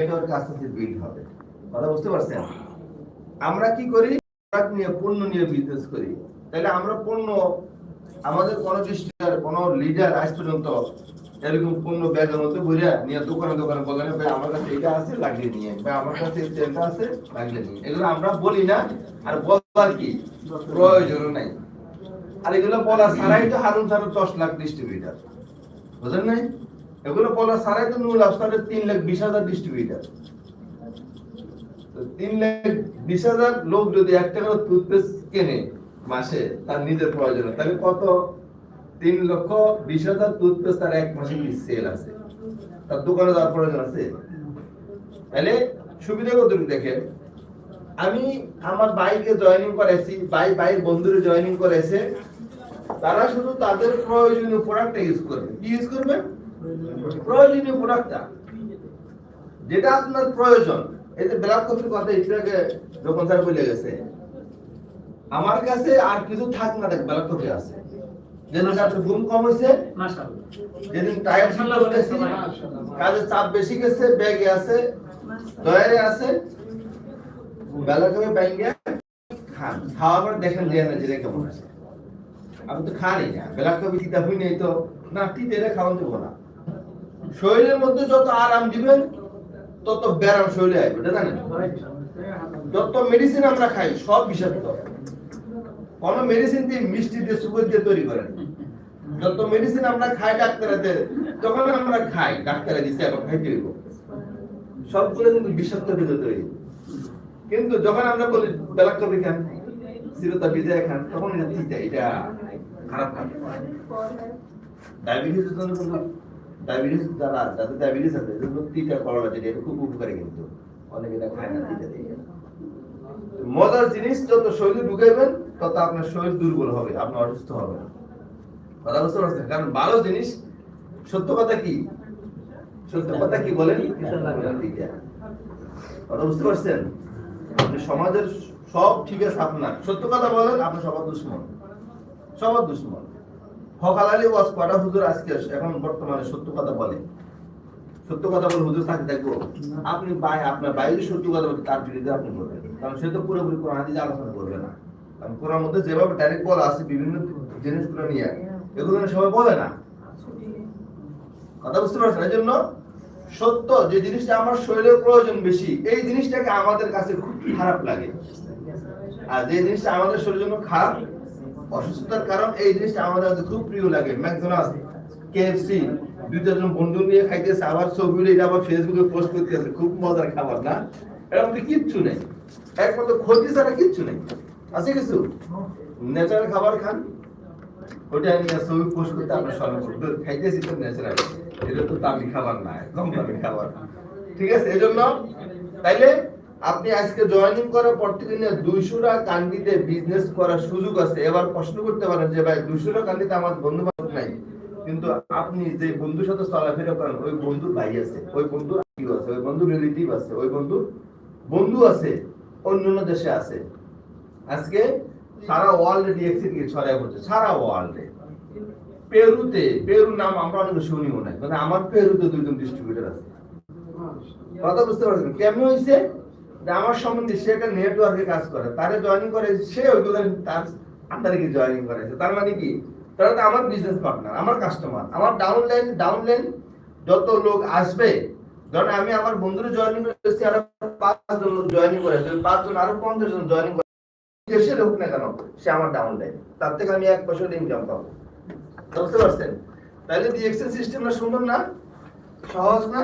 Network আস্তে আস্তে build হবে। কথা বুঝতে পারছেন? আমরা কি করি? প্রোডাক্ট নিয়ে, পণ্য নিয়ে বিজনেস করি। তাহলে আমরা পণ্য, আমাদের কোন ডিস্ট্রিক্টের কোন লিডার আজ পর্যন্ত এরকম পণ্য ব্যাগের মধ্যে বুঝে নিয়ে দোকানে দোকানে বলেন ভাই, আমার কাছে এটা আছে, লাগিয়ে নিয়ে। ভাই, আমার কাছে তেলটা আছে, লাগিয়ে নিয়ে। এগুলো আমরা বলি না, আর বলবার কি? প্রয়োজন নাই। আর এগুলো বলা ছাড়াই তো হারুন সারুন দশ লাখ ডিস্ট্রিবিউটার বুঝলেন নাই? এগুলো বলা ছাড়াই তো নুল আফসারের তিন লাখ বিশ হাজার ডিস্ট্রিবিউটার তিন লাখ বিশ হাজার লোক যদি এক টাকার টুথপেস্ট কেনে মাসে, তার নিজের প্রয়োজনে, তাহলে কত? তিন লক্ষ বিশ হাজার টুথপেস্ট তার এক মাসে সেল আছে? তার দোকানে যাওয়ার প্রয়োজন আছে? তাহলে সুবিধা কত দেখেন? আমি আমার বাইকে জয়েনিং করেছি বাই বাইয়ের বন্ধুরে জয়েনিং করেছে তারা শুধু তাদের প্রয়োজনীয় প্রোডাক্টটা ইউজ করবে। কি ইউজ করবে? প্রয়োজনীয় প্রোডাক্টটা যেটা আপনার প্রয়োজন। এই যে ব্ল্যাক কফির কথা আগে যখন স্যার বলে গেছে আমার কাছে আর কিছু থাক না দেখ ব্ল্যাক কফি আছে। যেদিন আপনার ঘুম কম হয়েছে মাশাআল্লাহ। যেদিন টায়ার ছিল বলেছি কাজের চাপ বেশি গেছে ব্যাগে আছে দয়ারে আছে বেলা কফি ব্যাঙ্গে খান। খাওয়া পর দেখেন যে না যেটা কেমন আছে। আমি তো খানি না বেলা কফি তিতা হই নাই তো। না রে খাওয়ান দেবো না। শরীরের মধ্যে যত আরাম দিবেন তত ব্যারাম শরীরে আসবে এটা জানেন? যত মেডিসিন আমরা খাই সব বিষাক্ত। কোন মেডিসিন দিয়ে মিষ্টি দিয়ে সুগার দিয়ে তৈরি করেন। যত মেডিসিন আমরা খাই ডাক্তারদের তখন আমরা খাই ডাক্তারে দিচ্ছে এখন খাইতে হইব। সবগুলো কিন্তু বিষাক্ত থেকে তৈরি। কিন্তু যখন আমরা বলি বেলা কবি খান? চিরতা বিজয় খান তখন এটা এটা খারাপ খান ডায়াবেটিসের জন্য ডায়াবেটিস যারা যাদের ডায়াবেটিস আছে এদের জন্য তিতা করলা যেটা এটা খুব উপকারী কিন্তু। অনেকে এটা খায় না তিতা দিয়ে। মজার জিনিস যত শরীরে ঢুকাইবেন তত আপনার শরীর দুর্বল হবে আপনি অসুস্থ হবে না কথা বুঝতে পারছেন? কারণ ভালো জিনিস সত্য কথা কি? সত্য কথা কি বলেন। কথা বুঝতে পারছেন? আপনি সমাজের সব ঠিক আছে আপনার। সত্য কথা বলেন আপনি সবার দুশ্মন। সবার দুশ্মন। হকাল আলী ওয়াজ হুজুর আজকে এখন বর্তমানে সত্য কথা বলে। সত্য কথা বলে হুজুর আপনি আপনার বাইরে সত্য কথা বলে, তার বিরুদ্ধে আপনি বলবেন। কারণ সে তো পুরোপুরি কোরআন আলোচনা করবে না। কারণ কোরআন মধ্যে যেভাবে ডাইরেক্ট বলা আছে, বিভিন্ন জিনিসগুলো নিয়ে, এগুলো সবাই বলে না। কথা বুঝতে পারছেন? এই জন্য সত্য যে জিনিসটা আমার শরীরের প্রয়োজন বেশি, এই জিনিসটাকে আমাদের কাছে খুব খারাপ লাগে। আর যে জিনিসটা আমাদের শরীরের জন্য খারাপ অসুস্থতার কারণ এই জিনিসটা আমাদের কাছে খুব প্রিয় লাগে। ম্যাকডোনাল্ডস কেএফসি দুই চারজন বন্ধু নিয়ে খাইতেছে, আবার ছবি এটা আবার ফেসবুকে পোস্ট করতেছে, খুব মজার খাবার, না? এর মধ্যে কিচ্ছু নেই। একমাত্র ক্ষতি ছাড়া কিচ্ছু নেই। আছে কিছু? ন্যাচারাল খাবার খান। ওটা নিয়ে ছবি পোস্ট করতে আপনার সরল করবে খাইতেছি তো ন্যাচারাল এটা তো দামি খাবার না, একদম দামি খাবার। ঠিক আছে এই জন্য তাইলে আপনি আজকে জয়েনিং করার পর থেকে নিয়ে দুইশোটা কান্ডিতে বিজনেস করার সুযোগ আছে। এবার প্রশ্ন করতে পারেন যে, ভাই, দুইশোটা কান্ডিতে আমার বন্ধু বান্ধব নাই। কিন্তু আপনি যে বন্ধুর সাথে চলাফেরা করেন, ওই বন্ধুর ভাই আছে, ওই আত্মীয় আছে, ওই বন্ধুর রিলেটিভ আছে, ওই বন্ধুর বন্ধু আছে, অন্য অন্য দেশে আছে। আজকে সারা ওয়ার্ল্ডে ডিএক্সি দিয়ে ছড়ায় পড়ছে, সারা ওয়ার্ল্ডে পেরুতে পেরু নাম আমরা অনেক শুনিও না মানে আমার পেরুতে দুইজন ডিস্ট্রিবিউটর আছে। কথা বুঝতে পারছেন? কেমন হয়েছে আমার সম্বন্ধে সে একটা নেটওয়ার্কে কাজ করে, তারে জয়েনিং করে, সে ওইগুলো তার আন্ডারে কি জয়েনিং করেছে। তার মানে কি? তারা তো আমার বিজনেস পার্টনার আমার কাস্টমার আমার ডাউনলাইন ডাউনলাইন যত লোক আসবে, ধরেন আমি আমার বন্ধুরা জয়েনিং করেছি, আর পাঁচজন লোক জয়েনিং করেছে, ওই পাঁচজন আরও পঞ্চাশ জন জয়েনিং করে দেশের হোক না কেন, সে আমার ডাউনলাইন তার থেকে আমি এক বছর ইনকাম পাবো। বুঝতে পারছেন? তাহলে ডিএক্সেল সিস্টেমটা সুন্দর না? সহজ না?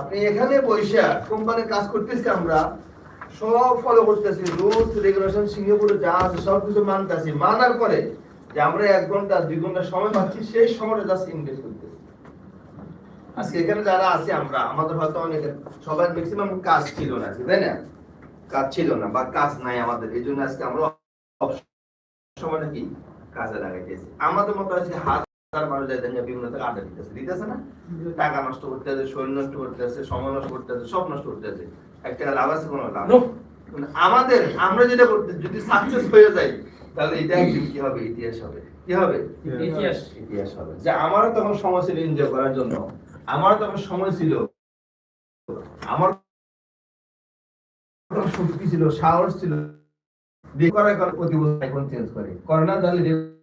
আপনি এখানে বৈশা কোম্পানির কাজ করতেছি আমরা, সব ফলো করতেছি রুলস রেগুলেশন সিঙ্গাপুরে যা আছে সব কিছু মানতেছি। মানার পরে যে আমরা এক ঘণ্টা, দুই ঘণ্টা সময় পাচ্ছি, সেই সময়টা জাস্ট ইনভেস্ট করতেছি। আজকে এখানে যারা আছে আমরা, আমাদের হয়তো ম্যাক্সিমাম কাজ ছিল না তাই না? কাজ ছিল না বা কাজ নাই আমাদের, এই জন্য আজকে আমরা সময়টা কি কাজে লাগাইতেছি। আমাদের মতো আজকে হাজার মানুষ যায় দেখে বিভিন্ন থেকে আড্ডা দিতেছে। দিতেছে না? টাকা নষ্ট করতে শরীর নষ্ট করতে সময় নষ্ট করতে সব নষ্ট করতে এক টাকা লাভ আছে কোনো লাভ আমাদের আমরা যেটা করতে যদি সাকসেস হয়ে যাই তাহলে এটা একদিন কি হবে? ইতিহাস হবে। কি হবে? ইতিহাস। ইতিহাস। হবে। যে আমারও তখন সময় ছিল এনজয় করার জন্য। আমারও তখন সময় ছিল। আমার শক্তি ছিল? সাহস ছিল। করার প্রতি বছর চেঞ্জ করে। করোনা জানলে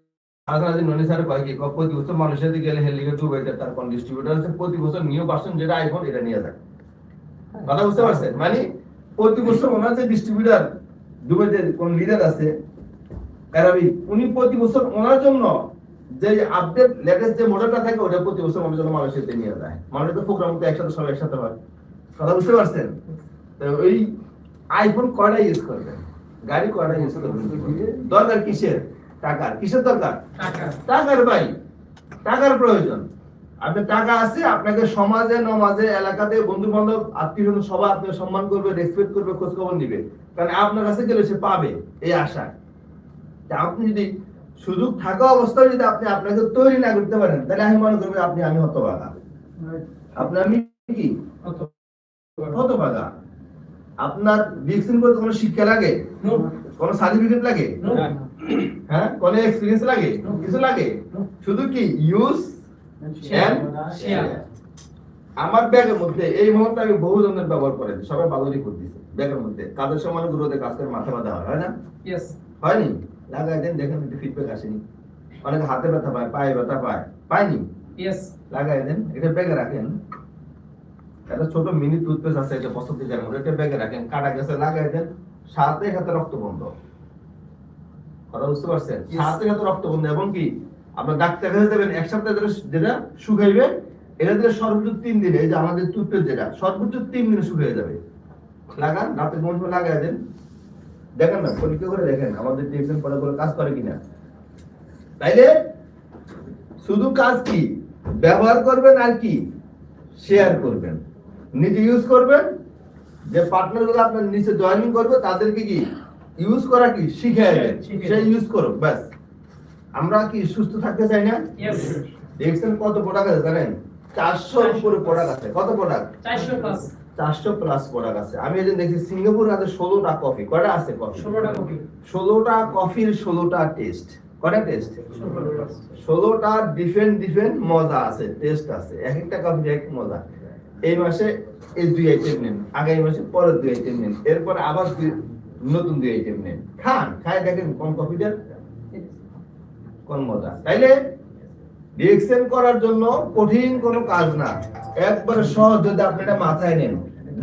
মাঝে ননি স্যার কয় কি প্রতি বছর মানুষের দিকে গেলে হেলিকে দুবাইতে তার কোন ডিস্ট্রিবিউটার আছে, প্রতি বছর নিউ পার্সন যেটা আইফোন এটা নিয়ে যায়। কথা বুঝতে পারছেন? মানে প্রতি বছর ওনার যে ডিস্ট্রিবিউটার দুবাইতে কোন লিডার আছে কারাবি উনি প্রতি বছর ওনার জন্য যে আপডেট লেটেস্ট যে মডেলটা থাকে, ওটা প্রতি বছর মানুষের জন্য মানুষের নিয়ে যায়। মানুষের তো প্রোগ্রাম তো একসাথে সবাই একসাথে হয়। কথা বুঝতে পারছেন? ওই আইফোন কয়টা ইউজ করবেন? গাড়ি কয়টা ইউজ করবেন? দরকার কিসের? টাকার। কিসের দরকার? টাকার। ভাই টাকার প্রয়োজন। আপনার টাকা আছে আপনাকে সমাজে নমাজে এলাকাতে বন্ধু বান্ধব আত্মীয় স্বজন সবাই আপনাকে সম্মান করবে রেসপেক্ট করবে খোঁজ খবর নিবে। কারণ আপনার কাছে গেলে সে পাবে এই আশা। আপনি যদি সুযোগ থাকা অবস্থায় যদি আপনি আপনাকে তৈরি না করতে পারেন তাহলে আমি মনে করব আপনি আমি হতভাগা। আপনি আমি কি? হতভাগা। আপনার ডিকশন করতে কোনো শিক্ষা লাগে? কোনো সার্টিফিকেট লাগে? হ্যাঁ কোনো এক্সপিরিয়েন্স লাগে? কিছু লাগে? শুধু কি ইউজ আমার ব্যাগের মধ্যে এই মুহূর্তে আমি বহু জনের ব্যবহার করেছি সবাই বাদরি করতেছে ব্যাগের মধ্যে। কাজের সময় গুরুতে কাজ করে মাথা ব্যথা হয় না? হয়নি? লাগাই দেন দেখেন একটু ফিডব্যাক আসেনি অনেকে হাতে ব্যথা পায় পায়ে ব্যথা পায় পায়নি? ইয়েস লাগাই দেন এটা ব্যাগে রাখেন। একটা ছোট মিনি টুথপেস্ট আছে এটা থেকে মধ্যে এটা ব্যাগে রাখেন কাটা গেছে লাগাই দেন সাথে সাথে রক্ত বন্ধ। কথা বুঝতে পারছেন? Yes. সাথে সাথে রক্ত বন্ধ, এবং কি? আপনার ডাক্তার কাছে যাবেন এক সপ্তাহ ধরে যেটা শুকাইবে এটা দিয়ে সর্বোচ্চ তিন দিনে যে আমাদের টুথপেস্ট যেটা, সর্বোচ্চ তিন দিনে শুকিয়ে যাবে। লাগান, রাতে কোন সময় লাগাই দেন। দেখেন না, পরীক্ষা করে দেখেন, আমাদের টিউশন পড়া করে কাজ করে কিনা। তাইলে শুধু কাজ কি? ব্যবহার করবেন আর কি? শেয়ার করবেন। নিজে ইউজ করবেন। যে পার্টনারগুলো আপনার নিচে জয়েনিং করবে, তাদেরকে কি ইউজ করা কি? শিখে সে ইউজ করো ব্যাস। আমরা কি সুস্থ থাকতে চাই না? দেখছেন কত প্রোডাক্ট আছে জানেন? চারশো উপরে প্রোডাক্ট আছে। কত প্রোডাক্ট 400 প্লাস চারশো প্লাস প্রোডাক্ট আছে। আমি এদিন দেখছি সিঙ্গাপুর আছে ষোলোটা কফি আছে কফি 16টা কপি ষোলোটা কফির ষোলোটা টেস্ট কয়টা টেস্ট ষোলোটা ডিফারেন্ট ডিফারেন্ট মজা আছে টেস্ট আছে। এক একটা কফির এক মজা। এই মাসে এই দুই আইটেম নেন। আগামী মাসে পরের দুই আইটেম নেন। এরপর আবার নতুন দুই আইটেম নেন। খান খায় দেখেন কোন কফিটা কোন মজা। তাইলে রিয়েকশন করার জন্য কঠিন কোনো কাজ না। একবারে সহজ যদি আপনি এটা মাথায় নেন।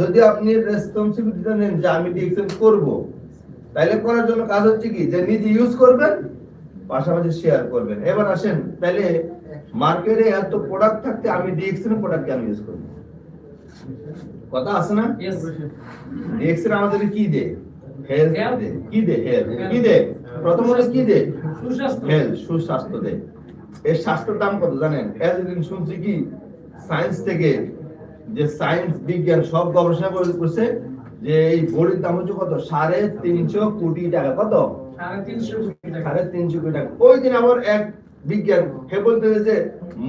যদি আপনি রেসপন্সিবিলিটিটা নেন যে আমি রিয়েকশন করব তাইলে করার জন্য কাজ হচ্ছে কি? যে নিজে ইউজ করবেন পাশাপাশি শেয়ার করবেন। এবার আসেন তাহলে মার্কেটে এত প্রোডাক্ট থাকতে আমি ডিএক্সএন প্রোডাক্ট কেন ইউজ করব? কথা আছে না? ইয়েস ডিএক্সএন আমাদের কি দে হেলথ দে কি দে হেলথ কি দে? প্রথমত কি দে? সুস্বাস্থ্য। হেলথ সুস্বাস্থ্য দেয় এর স্বাস্থ্যের দাম কত জানেন? এতদিন শুনছি কি? সায়েন্স থেকে যে সায়েন্স বিজ্ঞান সব গবেষণা করে- করছে যে এই দাম হচ্ছে কত? সাড়ে তিনশো কোটি টাকা। কত? সাড়ে তিনশো কোটি টাকা। সাড়ে তিনশো কোটি টাকা। ওই দিন আমার এক বিজ্ঞান হে বলতে যে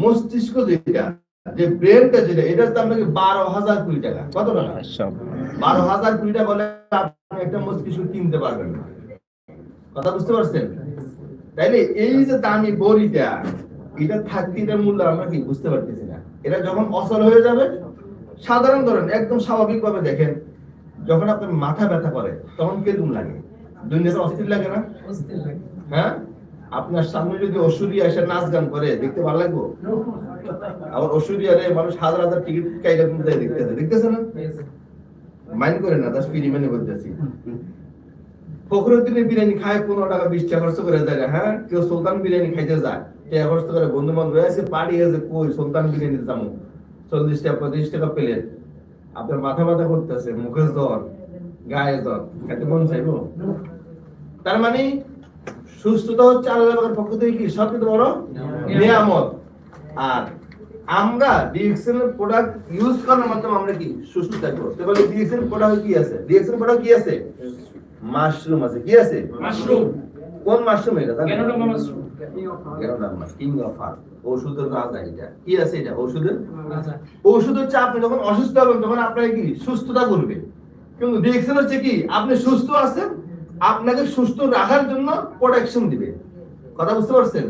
মস্তিষ্ক যেটা যে ব্রেনটা যেটা এটার দাম নাকি বারো হাজার কোটি টাকা। কত টাকা? বারো হাজার কোটি টাকা বলে আপনি একটা মস্তিষ্ক কিনতে পারবেন না। কথা বুঝতে পারছেন? তাইলে এই যে দামি বড়িটা এটা থাকতে এটার মূল্য আমরা কি বুঝতে পারতেছি না। এটা যখন অচল হয়ে যাবে সাধারণ ধরেন একদম স্বাভাবিক ভাবে দেখেন যখন আপনার মাথা ব্যথা করে তখন কীরকম লাগে? দুনিয়াতে অস্থির লাগে না? অস্থির লাগে। হ্যাঁ? আপনার সামনে যদি অসুরি এসে নাচ গান করে, দেখতে ভালো লাগবো? আবার অসুরি আরে মানুষ হাজার হাজার টিকিট কাইটা কিন্তু দেখতেছে দেখতেছে না? মাইন্ড করে না তার ফ্রি মানে বলতেছি। ফখরুদ্দিনের বিরিয়ানি খায় পনেরো টাকা, বিশ টাকা খরচ করে যায়। হ্যাঁ কেউ সুলতান বিরিয়ানি খাইতে যায়, টাকা খরচ করে বন্ধু বান্ধব আছে, পার্টি আছে, কই সুলতান বিরিয়ানি যাব চল্লিশ টাকা, পঁয়ত্রিশ টাকা প্লেট। আপনার মাথা ব্যথা করতেছে, মুখের জ্বর, গায়ে জ্বর, খেতে মন চাইব? তার মানে সুস্থতা হচ্ছে আল্লাহ পাকের পক্ষ থেকে কি? সবচেয়ে বড় নিয়ামত। আর আমরা ডিএক্সএল প্রোডাক্ট ইউজ করার মাধ্যমে আমরা কি? সুস্থ থাকব ডিএক্সএল প্রোডাক্ট কি আছে? ডিএক্সএল প্রোডাক্ট কি আছে? মাশরুম আছে। কি আছে? মাশরুম কোন মাশরুম এটা? জানেন? কেন মাশরুম কিং অফ হার্ট ওষুধের রাজা এটা। কি আছে এটা? ওষুধের ওষুধ হচ্ছে আপনি যখন অসুস্থ হবেন তখন আপনাকে কি? সুস্থতা করবে। কিন্তু ডিএক্সএল হচ্ছে কি? আপনি সুস্থ আছেন আপনাকে সুস্থ রাখার জন্য প্রোটেকশন দিবে। কথা বুঝতে পারছেন?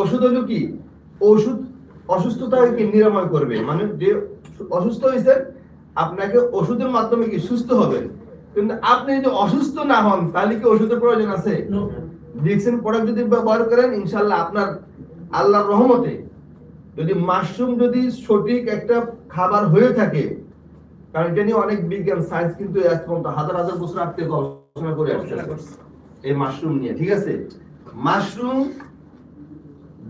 ওষুধ হলো কি? ওষুধ অসুস্থতাকে নিরাময় করবে। মানে যে অসুস্থ হয়েছে আপনাকে ওষুধের মাধ্যমে কি সুস্থ হবেন কিন্তু আপনি যদি অসুস্থ না হন তাহলে কি ওষুধের প্রয়োজন আছে? নো ডিএক্সিন প্রোডাক্ট যদি ব্যবহার করেন ইনশাল্লাহ আপনার আল্লাহর রহমতে যদি মাশরুম যদি সঠিক একটা খাবার হয়ে থাকে কারণ এটা নিয়ে অনেক বিজ্ঞান সায়েন্স কিন্তু হাজার হাজার বছর আগ থেকে গবেষণা করে আসছে এই মাশরুম নিয়ে ঠিক আছে? মাশরুম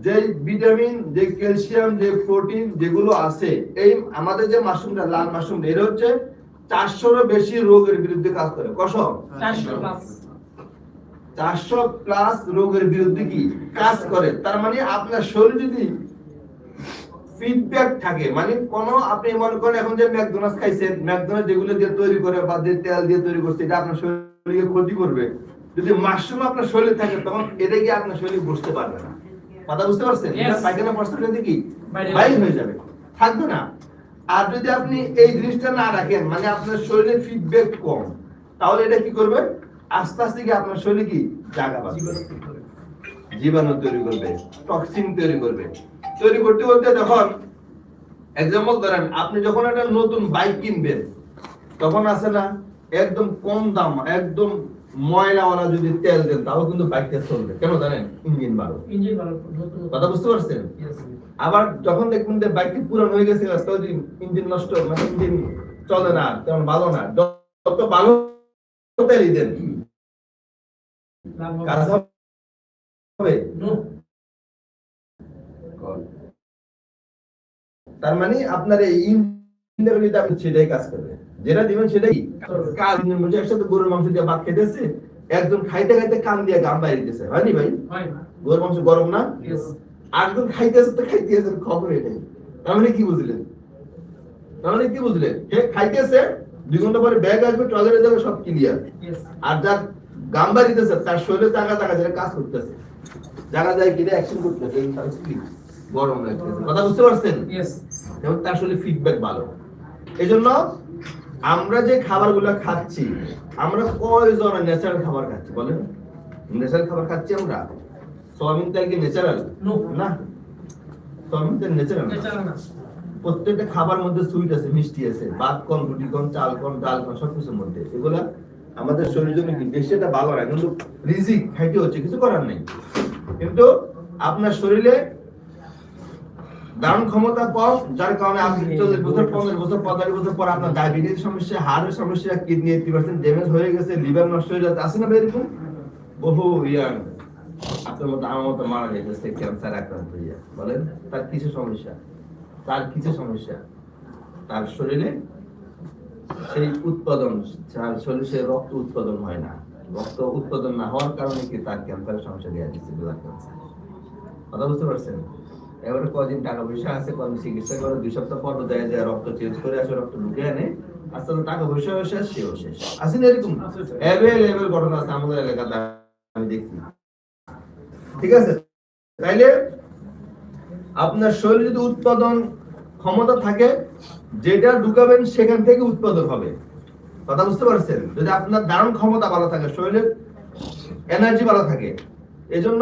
যে ভিটামিন যে ক্যালসিয়াম যে প্রোটিন যেগুলো আছে এই আমাদের যে মাশরুমটা লাল মাশরুম এর হচ্ছে চারশোরও বেশি রোগের বিরুদ্ধে কাজ করে। কষ চারশো প্লাস রোগের বিরুদ্ধে কি? কাজ করে। তার মানে আপনার শরীর যদি ফিডব্যাক থাকে মানে কোন আপনি মনে করেন এখন যে ম্যাকডোনাল্ডস খাইছেন ম্যাকডোনাল্ডস যেগুলো দিয়ে তৈরি করে বা যে তেল দিয়ে তৈরি করছে এটা আপনার শরীরকে ক্ষতি করবে। যদি মাশরুম আপনার শরীরে থাকে তখন এটা কি আপনার শরীরে বুঝতে পারবে না। কথা বুঝতে পারছেন? পায়খানা কি? বাইরে হয়ে যাবে। থাকবে না। আর যদি আপনি এই জিনিসটা না রাখেন মানে আপনার শরীরে ফিডব্যাক কম তাহলে এটা কি করবে? আস্তে আস্তে কি আপনার শরীরে কি? জায়গা পাবে জীবাণু তৈরি করবে। টক্সিন তৈরি করবে তৈরি করতে করতে যখন এক্সাম্পল ধরেন আপনি যখন একটা নতুন বাইক কিনবেন তখন আছে না একদম কম দাম একদম ময়লাওয়ালা যদি তেল দেন তাও কিন্তু বাইকটা চলবে। কেন জানেন? ইঞ্জিন ভালো। ইঞ্জিন ভালো কথা বুঝতে পারছেন? আবার যখন দেখবেন যে বাইকটি পুরান হয়ে গেছে তো ইঞ্জিন নষ্ট মানে ইঞ্জিন চলে না তেমন ভালো না। যত ভালো তেলই দেন। কাজ হবে। হবে। তার মানে আপনার এই ইঞ্জিনের ভিতরে আপনি সেটাই কাজ করবে যেটা দিবেন সেটাই। কাজ ইঞ্জিন একসাথে গরুর মাংস দিয়ে ভাত খেতেছে একজন খাইতে খাইতে কান দিয়ে গাম বাইরে দিতেছে। হয়নি ভাই? গরুর মাংস গরম না? আরেকজন খাইতেছে তো খাইতেছে খবর এটাই তার মানে কি বুঝলেন? তার মানে কি বুঝলেন? সে খাইতেছে দুই ঘণ্টা পরে ব্যাগ আসবে টয়লেটে যাবে সব ক্লিয়ার আর যার গাম বাড়িতেছে তার শরীরে জায়গা জায়গা যেটা কাজ করতেছে জায়গা যায় কিনে অ্যাকশন করতেছে। গরম লাগতেছে। কথা বুঝতে পারছেন? এবং তার আসলে ফিডব্যাক ভালো। এই জন্য আমরা যে খাবারগুলো খাচ্ছি আমরা কয়জন ন্যাচারাল খাবার খাচ্ছি বলেন? ন্যাচারাল খাবার খাচ্ছি আমরা? সোয়াবিন তেল কি ন্যাচারাল না। সোয়াবিন তেল ন্যাচারাল না। প্রত্যেকটা খাবার মধ্যে সুইট আছে মিষ্টি আছে ভাত কম রুটি কম চাল কম ডাল কম সবকিছুর মধ্যে। এগুলা আমাদের শরীরের জন্য বেশি একটা ভালো না কিন্তু রিজিক খাইতে হচ্ছে কিছু করার নেই। কিন্তু আপনার শরীরে দান ক্ষমতা কম যার কারণে আপনি চল্লিশ বছর পঞ্চাশ বছর পঁয়তাল্লিশ বছর পর আপনার ডায়াবেটিস সমস্যা হার্টের সমস্যা কিডনি এইটি পার্সেন্ট ড্যামেজ হয়ে গেছে লিভার নষ্ট হয়ে যাচ্ছে। আছে না এরকম? বহু ইয়াং। আপনার মতো আমার মতো মারা যাইতেছে ক্যান্সার আক্রান্ত হইয়া বলেন তার কিছু সমস্যা? তার কিছু সমস্যা? তার শরীরে সেই উৎপাদন তার শরীরে রক্ত উৎপাদন হয় না। রক্ত উৎপাদন না হওয়ার কারণে কি তার ক্যান্সারের সমস্যা দেওয়া দিচ্ছে ব্লাড ক্যান্সার কথা বুঝতে পারছেন? এবারে কদিন টাকা পয়সা আছে কদিন চিকিৎসা করে দুই সপ্তাহ পর দেয় যায় রক্ত চেঞ্জ করে আসে রক্ত ঢুকে আনে। আস্তে টাকা পয়সা শেষ সেও শেষ। আছে না এরকম। অ্যাভেলেবেল ঘটনা আছে আমাদের এলাকাতে আমি দেখছি ঠিক আছে? তাইলে আপনার শরীরে যদি উৎপাদন ক্ষমতা থাকে যেটা ঢুকাবেন সেখান থেকে উৎপাদন হবে। কথা বুঝতে পারছেন? যদি আপনার ধারণ ক্ষমতা ভালো থাকে শরীরের এনার্জি ভালো থাকে এজন্য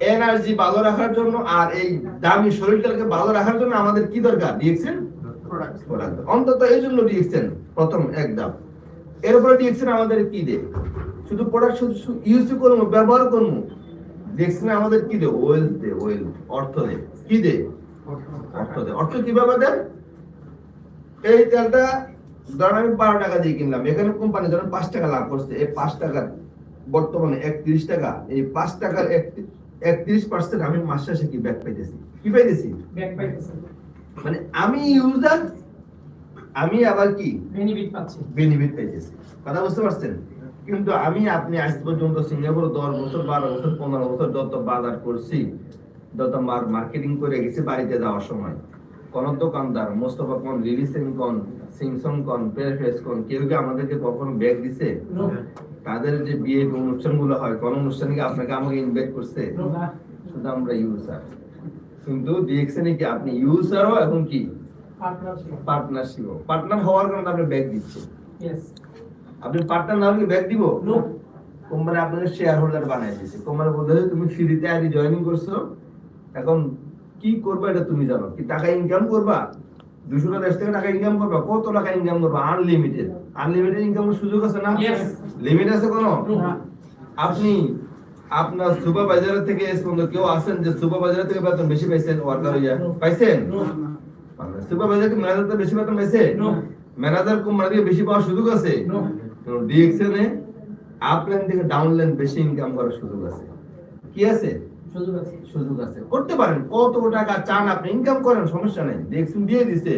এনার্জি ভালো রাখার জন্য আর এই দামি শরীরটাকে ভালো রাখার জন্য আমাদের কি দরকার? ডিএক্সেন অন্তত এই জন্য ডিএক্সেন প্রথম এক ধাপ। এরপরে ডিএক্সেন আমাদের কি দে শুধু প্রোডাক্ট শুধু ইউজ করব ব্যবহার করব। ডিএক্সেন আমাদের কি দে ওয়েল দে ওয়েল অর্থ দে কি দে অর্থ দে অর্থ কীভাবে দেয়? এই তেলটা ধরেন আমি বারো টাকা দিয়ে কিনলাম। এখানে কোম্পানি ধরেন পাঁচ টাকা লাভ করছে। এই পাঁচ টাকার বর্তমানে একত্রিশ টাকা। এই পাঁচ টাকার একত্রিশ পার্সেন্ট আমি মাস শেষে কি ব্যাক পাইতেছি কি পাইতেছি। মানে আমি ইউজার আমি আবার কি Benefit পাচ্ছি। বেনিফিট পাইতেছি কথা বুঝতে পারছেন কিন্তু আমি আপনি আজ পর্যন্ত সিঙ্গাপুর দশ বছর বারো বছর পনেরো বছর যত বাজার করছি যত মার মার্কেটিং করে গেছি বাড়িতে যাওয়ার সময় কোন দোকানদার মোস্তফা কোন লিলিসেন কোন সিংসং কোন প্রেফেস কোন কেউ কি আমাদেরকে কখনো ব্যাগ দিছে. তাদের যে বিয়ে অনুষ্ঠানগুলো হয় কোন অনুষ্ঠানে কি আপনাকে আমাকে ইনভাইট করছে। শুধু আমরা ইউজার কিন্তু ডিএক্সএনে কি আপনি ইউজারও কি. পার্টনারশিপও পার্টনার হওয়ার কারণে আপনি ব্যাগ দিচ্ছে আপনি পার্টনার না হলে ব্যাগ দিব? কোম্পানি আপনাকে শেয়ার হোল্ডার বানাই দিয়েছে। কোম্পানি বলতে তুমি ফ্রিতে আইডি জয়েনিং করছ। এখন কি করবা এটা তুমি জানো। কি টাকা ইনকাম করবা? দুশো দেড় থেকে টাকা ইনকাম করবে কত টাকা ইনকাম করবে? আনলিমিটেড আনলিমিটেড ইনকামের সুযোগ আছে না? লিমিট আছে কোনো? আপনি আপনার সুপারভাইজার থেকে এস কেউ আছেন যে সুপারভাইজার থেকে বেতন বেশি পাইছেন ওয়ার্কার হইয়া? পাইছেন? সুপারভাইজার ম্যানেজার থেকে বেশি বেতন পাইছে? ম্যানেজার কোম্পানি থেকে বেশি পাওয়ার সুযোগ আছে? No. ডিএক্সএন এ আপলাইন থেকে ডাউনলাইন বেশি ইনকাম করার সুযোগ আছে। কি আছে? সুযোগ আছে। সুযোগ আছে। করতে পারেন কত টাকা চান আপনি ইনকাম করেন সমস্যা নেই। ডিএক্সএন দিয়ে দিছে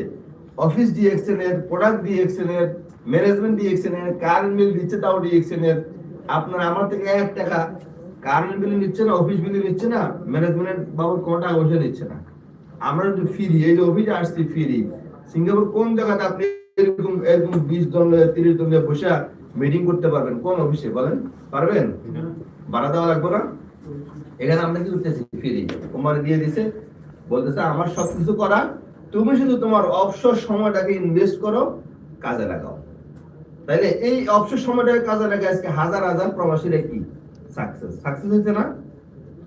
অফিস ডিএক্সএন এর প্রোডাক্ট ডিএক্সএন এর ম্যানেজমেন্ট ডিএক্সএন এর কারেন্ট বিল দিচ্ছে তাও ডিএক্সএন এর। আপনার আমার থেকে এক টাকা কারেন্ট বিল নিচ্ছে না অফিস বিল নিচ্ছে না ম্যানেজমেন্ট বাবদ কোনো টাকা পয়সা নিচ্ছে না। আমরা যদি ফ্রি এই যে অফিসে আসছি ফ্রি সিঙ্গাপুর কোন জায়গাতে আপনি এরকম এরকম বিশ জন তিরিশ জন বসে মিটিং করতে পারবেন? কোন অফিসে বলেন পারবেন? ভাড়া দেওয়া লাগবে না? এখানে আমরা কি করতেছি ফ্রি কোম্পানি দিয়ে দিছে বলতেছে আমার সবকিছু করা তুমি শুধু তোমার অবসর সময়টাকে ইনভেস্ট করো কাজে লাগাও। তাইলে এই অবসর সময়টাকে কাজে আজকে হাজার হাজার প্রবাসীরা কি? সাকসেস সাকসেস হয়েছে না?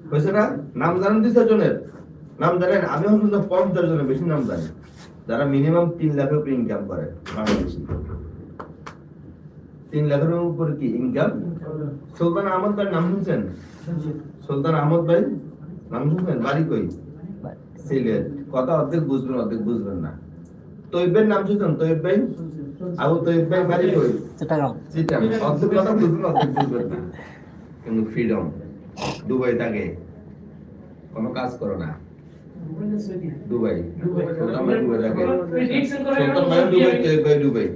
হয়েছে না? নাম জানেন দুই জনের? নাম জানেন? আমি হয়তো পঞ্চাশ জনের বেশি নাম জানি। যারা মিনিমাম তিন লাখের উপরে ইনকাম করে বাংলাদেশি। তিন লাখের উপরে কি? ইনকাম সুলতান আহমদ নাম শুনছেন? সুলতান আহমদ ভাই? নাম শুনছেন বাড়ি কই? সিলেট। কথা অর্ধেক বুঝবেন অর্ধেক বুঝবেন না। তৈবের নাম শুনছেন? তৈব ভাই? আবু তৈব ভাই বাড়ি কই? চট্টগ্রাম চিটাং অর্ধেক কথা বুঝবেন অর্ধেক বুঝবেন না। কিন্তু ফ্রিডম দুবাই থাকে। কোনো কাজ করো না। দুবাই। সুলতান ভাই দুবাই।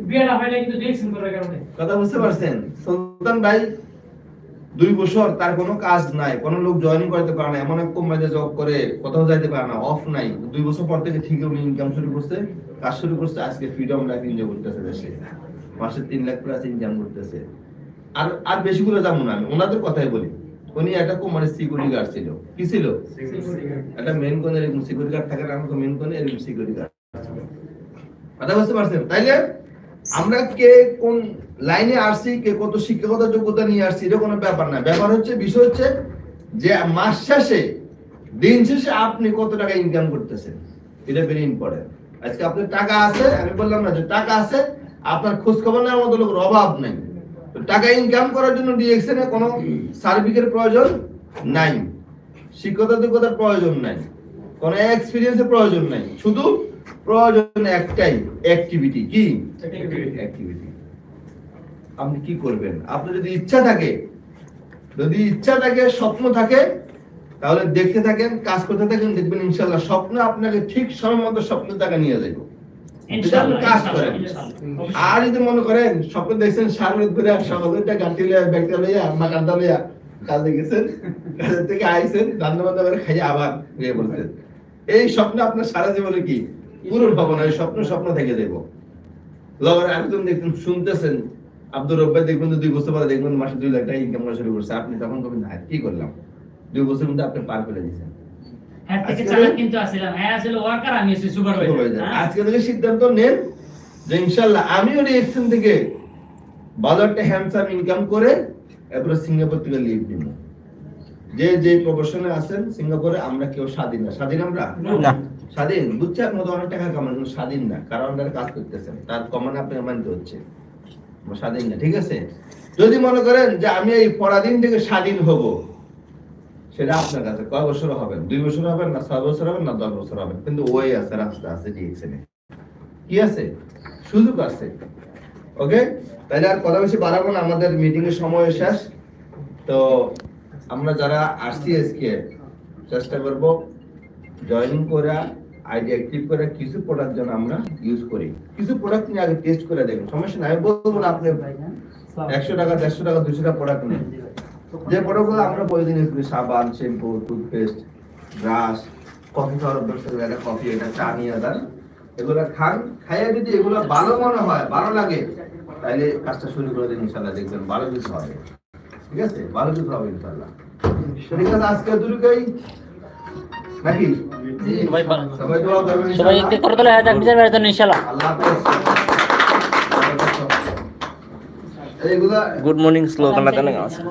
কথা বুঝতে পারছেন? সুলতান ভাই দুই বছর তার কোনো কাজ নাই, কোনো লোক জয়েনিং করতে পারে না, এমন এক কোম্পানিতে জব করে, কোথাও যাইতে পারে না অফ নাই। দুই বছর পর থেকে ঠিক উনি ইনকাম শুরু করছে, কাজ শুরু করছে, আজকে ফ্রিডম লাইফ এনজয় করতেছে দেশে। মাসে তিন লাখ প্লাস ইনকাম করতেছে। আর আর বেশি করে যাব না আমি, ওনাদের কথাই বলি। উনি একটা কোম্পানির সিকিউরিটি গার্ড ছিল। কি ছিল? একটা মেন কোন সিকিউরিটি গার্ড থাকে না, আমাকে মেন কোন সিকিউরিটি গার্ড কথা বুঝতে পারছেন? তাইলে? আমরা কে কোন লাইনে আসছি, কে কত শিক্ষাগত যোগ্যতা নিয়ে আসছি, এটা কোনো ব্যাপার না। ব্যাপার হচ্ছে, বিষয় হচ্ছে যে মাস শেষে, দিন শেষে আপনি কত টাকা ইনকাম করতেছেন? এটা ভেরি ইম্পর্টেন্ট আজকে আপনার টাকা আছে, আমি বললাম না যে টাকা আছে, আপনার খোঁজ খবর নেওয়ার মতো লোকের অভাব নেই। টাকা ইনকাম করার জন্য ডিএক্সএন এ কোনো সার্টিফিকেট প্রয়োজন নাই। শিক্ষতা যোগ্যতার প্রয়োজন নাই। কোনো এক্সপিরিয়েন্সের প্রয়োজন নাই। শুধু প্রয়োজন একটাই অ্যাক্টিভিটি কি? অ্যাক্টিভিটি আপনি কি করবেন? আপনার যদি ইচ্ছা থাকে যদি ইচ্ছা থাকে স্বপ্ন থাকে তাহলে দেখতে থাকেন কাজ করতে থাকেন দেখবেন ইনশাল্লাহ স্বপ্ন আপনাকে ঠিক সময় মতো স্বপ্ন টাকা নিয়ে যাবে কাজ করেন। আর যদি মনে করেন স্বপ্ন দেখছেন সামনের ধরে সকালটা গাঁটি লইয়া ব্যাগটা লইয়া মাকানটা লইয়া কাজে গেছেন কাজের থেকে আইছেন রান্না বান্না করে খাইয়ে আবার গিয়ে বলছেন। এই স্বপ্ন আপনার সারা জীবনে কি? না স্বপ্ন স্বপ্ন থেকে দেব। দেখবেন শুনতেছেন আব্দুর রব্বাই দেখবেন দুই বছর পরে দেখবেন মাসে দুই লাখ টাকা ইনকাম করা শুরু করছে। আপনি তখন কবেন না কি করলাম? দুই বছর মধ্যে আপনি পার করে দিয়েছেন। হ্যাঁ আজকে- হ্যাঁ আসলে ওয়ার্কার আমি আছি সুপারভাইজার। সুপারভাইজার আজকে থেকে সিদ্ধান্ত নেন যে ইনশাল্লাহ আমিও রিয়েকশন থেকে বাজারটা হ্যান্ডসাম ইনকাম করে এরপরে সিঙ্গাপুর থেকে লিভ নিব। যে যে প্রফেশনে আছেন সিঙ্গাপুরে আমরা কেউ স্বাধীন না। স্বাধীন আমরা? স্বাধীন বুঝছে আপনার অনেক টাকা কামান স্বাধীন না, কারণ আপনারা কাজ করতেছেন তার কমানে আপনাকে মানতে হচ্ছে স্বাধীন না, ঠিক আছে? যদি মনে করেন যে আমি এই পরাধীন থেকে স্বাধীন হব, সেটা আপনার কাছে কয় বছর হবেন দুই বছর হবেন না ছয় বছর হবেন না দশ বছর হবেন কিন্তু ওই আছে, রাস্তা আছে ডিএক্সএনে কি আছে? সুযোগ আছে। ওকে তাহলে আর কথা বেশি বাড়াবো না, আমাদের মিটিং এর সময় শেষ। তো আমরা যারা আসছি আজকে চেষ্টা করব জয়েনিং করে আইডি করে কিছু প্রোডাক্ট যেন আমরা ইউজ করি। কিছু প্রোডাক্ট নিয়ে আগে টেস্ট করে দেখুন, সমস্যা নাই। বলব না আপনি একশো টাকা, দেড়শো টাকা, দুশো টাকা প্রোডাক্ট নেই। যে প্রোডাক্টগুলো আমরা প্রতিদিন ইউজ করি, সাবান শ্যাম্পু টুথপেস্ট ব্রাশ কফি খাওয়ার অভ্যাস থাকলে একটা কফি এটা চা নিয়ে যান এগুলো খান, খাইয়ে যদি এগুলো ভালো মনে হয়, ভালো লাগে তাহলে কাজটা শুরু করে দিন ইনশাল্লাহ দেখবেন ভালো কিছু হবে। ঠিক আছে? ভালো কিছু হবে ইনশাল্লাহ ঠিক আছে আজকে দুটোই নাকি? সবাই। সবাই। একটু করে তোলা হ্যাঁ বিচার বেড়ার জন্য ইনশাল্লাহ আল্লাহ হাফেজ। এইগুলা গুড মর্নিং স্লোগানটা জানা আছে